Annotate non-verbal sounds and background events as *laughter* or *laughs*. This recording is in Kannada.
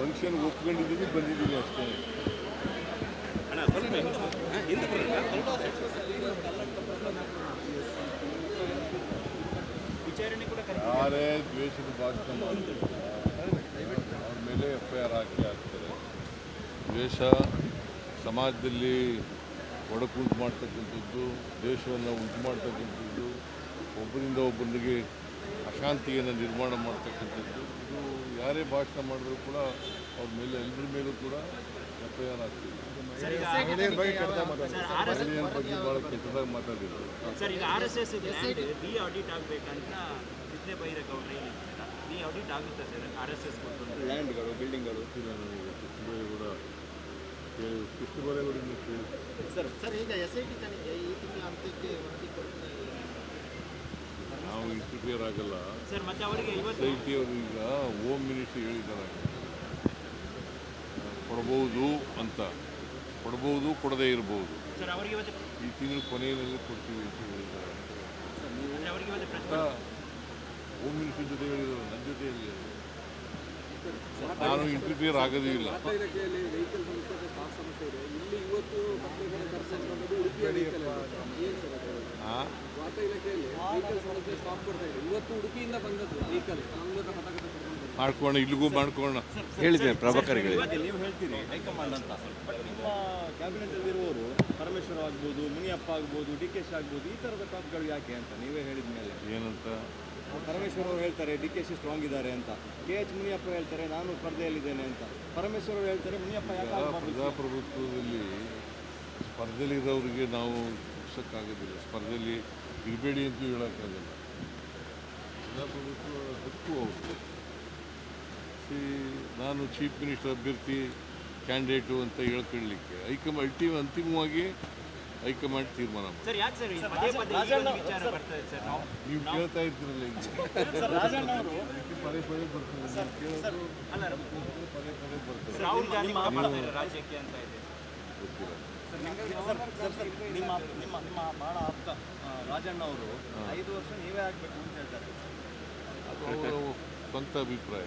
ಫಂಕ್ಷನ್ ಒಪ್ಕೊಂಡಿದ್ದೀನಿ ಬಂದಿದ್ದೀನಿ ಅಷ್ಟೇ ಯಾರೇ ದ್ವೇಷದ ಭಾಷೆ ಮಾಡ್ತಾರೆ ಅವ್ರ ಮೇಲೆ ಎಫ್ ಐ ಆರ್ ಹಾಕಿ ಹಾಕ್ತಾರೆ. ದ್ವೇಷ ಸಮಾಜದಲ್ಲಿ ಒಡಕುಂಟು ಮಾಡ್ತಕ್ಕಂಥದ್ದು ದ್ವೇಷವನ್ನು ಉಂಟು ಮಾಡ್ತಕ್ಕಂಥದ್ದು ಒಬ್ಬರಿಂದ ಒಬ್ಬರಿಗೆ ಅಶಾಂತಿಯನ್ನು ನಿರ್ಮಾಣ ಮಾಡ್ತಕ್ಕಂಥದ್ದು. ಇದು ಯಾರೇ ಭಾಷಣ ಮಾಡಿದ್ರು ಕೂಡ ಅವ್ರ ಮೇಲೆ ಎಲ್ಲರ ಮೇಲೂ ಕೂಡ ಎಫ್ ಐ ಆರ್ ಆಗ್ತಿದೆ ಮಹಿಳೆಯರ ಬಗ್ಗೆ ಭಾಳ ಕೆಟ್ಟದಾಗಿ ಮಾತಾಡಿದ್ರು ಆಡಿಟ್ ಆಗಬೇಕಂತ ಬೈರೇಗೌಡರು ಆಡಿಟ್ ಆಗುತ್ತೆ ಸರ್ ಆರ್ ಎಸ್ ಎಸ್ ಕೊಟ್ಟು ಲ್ಯಾಂಡ್ಗಳು ಬಿಲ್ಡಿಂಗ್ಗಳು ಕೇಳಿ ಕೃಷ್ಣಬೈರೇಗೌಡರಿಂದ ಕೇಳಿ ಸರ್ ಸರ್ ಈಗ ಎಸ್ ಐ ಟಿ ತನಿಖೆ ಈ ತಿಂಗಳ ಅಂತ್ಯಕ್ಕೆ ವರದಿ ಕೊಡ್ತಾ ನಾವು ಇಂಟರ್ಫಿಯರ್ ಆಗಲ್ಲ. ಸರ್ ಮತ್ತೆ ಅವರಿಗೆ ಇವತ್ತು ಐ ಟಿ ಅವರು ಈಗ ಹೋಮ್ ಮಿನಿಸ್ಟರ್ ಹೇಳಿದ್ದಾರೆ. ಕೊಡಬಹುದು ಅಂತ. ಕೊಡಬಹುದು ಕೊಡದೇ ಇರಬಹುದು ಸರ್ ಅವರಿಗೆ ಇವತ್ತು ಈ ತಿಂಗಳ ಕೊನೆಯಲ್ಲಿ ಕೊಡ್ತೀವಿ ಅಂತ ಹೇಳಿದ್ದಾರೆ. ಹೋಮ್ ಮಿನಿಸ್ಟರ್ ಜೊತೆ ಹೇಳಿದ್ರು ನನ್ನ ಜೊತೆ ಹೇಳಿ ನಾನು ಇಂಟರ್ಫಿಯರ್ ಆಗೋದೇ ಇಲ್ಲ. ಮಾಡ್ಕೋಣ ಇಲ್ಲಿಗೂ ಮಾಡ್ಕೋಣ ಹೇಳಿದ್ದೇನೆ ಪ್ರಭಾಕರ್ ಹೇಳಿ ನೀವು ಹೇಳ್ತೀರಿ ಹೈಕಮಾಂಡ್ ಅಂತ ಬಟ್ ನಿಮ್ಮ ಕ್ಯಾಬಿನೆಟ್ ಅಲ್ಲಿರುವವರು ಪರಮೇಶ್ವರ ಆಗ್ಬೋದು ಮುನಿಯಪ್ಪ ಆಗ್ಬೋದು ಡಿ ಕೆ ಶಿ ಆಗ್ಬೋದು ಈ ಥರದ ಟಾಪ್ಗಳು ಯಾಕೆ ಅಂತ ನೀವೇ ಹೇಳಿದ ಮೇಲೆ ಏನಂತ? ಪರಮೇಶ್ವರ್ ಅವರು ಹೇಳ್ತಾರೆ ಡಿ ಕೆ ಸಿ ಸ್ಟ್ರಾಂಗ್ ಇದ್ದಾರೆ ಅಂತ. ಕೆ ಎಚ್ ಮುನಿಯಪ್ಪ ಹೇಳ್ತಾರೆ ನಾನು ಸ್ಪರ್ಧೆಯಲ್ಲಿದ್ದೇನೆ ಅಂತ. ಪರಮೇಶ್ವರ್ ಅವರು ಹೇಳ್ತಾರೆ ಮುನಿಯಪ್ಪ ಯಾಕೆ? ಪ್ರಜಾಪ್ರಭುತ್ವದಲ್ಲಿ ಸ್ಪರ್ಧೆಯಲ್ಲಿರೋರಿಗೆ ನಾವು ಮುಗಿಸೋಕ್ಕಾಗೋದಿಲ್ಲ ಸ್ಪರ್ಧೆಯಲ್ಲಿ ಇರಬೇಡಿ ಅಂತೂ ಹೇಳೋಕ್ಕಾಗಲ್ಲ. ಪ್ರಜಾಪ್ರಭುತ್ವ ಹಕ್ಕು ಅವರು ನಾನು ಚೀಫ್ ಮಿನಿಸ್ಟರ್ ಅಭ್ಯರ್ಥಿ ಕ್ಯಾಂಡಿಡೇಟು ಅಂತ ಹೇಳ್ಕೊಳ್ಳಿಕ್ಕೆ. ಹೈಕಮಾಂಡ್ ಅಲ್ಟಿಮ್ ಅಂತಿಮವಾಗಿ ಹೈಕಮಾಂಡ್ ತೀರ್ಮಾನ ಮಾಡಿ ಸರ್ ಯಾಕೆ ಸರ್ ಈ ಪದೇ ಪದೇ ಈ ವಿಚಾರ ಬರ್ತದೆ ಸರ್? ನಾವು ನೀವು ಕೇಳ್ತಾ ಇರ್ತೀರಲ್ಲ ಈಗ. *laughs* ಪದೇ ಪದೇ ಬರ್ತದೆ ಪದೇ ಪದೇ ಬರ್ತದೆ ರಾಹುಲ್ ಗಾಂಧಿ ಬರ್ತಾರೆ ರಾಜ್ಯಕ್ಕೆ ಅಂತ ಇದೆ. ಗೊತ್ತಿಲ್ಲ. ಸರ್, ಸರ್, ನಿಮ್ಮ ನಿಮ್ಮ ನಿಮ್ಮ ಬಹಳ ಆಪ್ತ ರಾಜಣ್ಣ ಅವರು ಐದು ವರ್ಷ ನೀವೇ ಆಗ್ಬೇಕು ಅಂತ ಹೇಳ್ತಾರೆ. ಅದು ಅವರ ಸ್ವಂತ ಅಭಿಪ್ರಾಯ.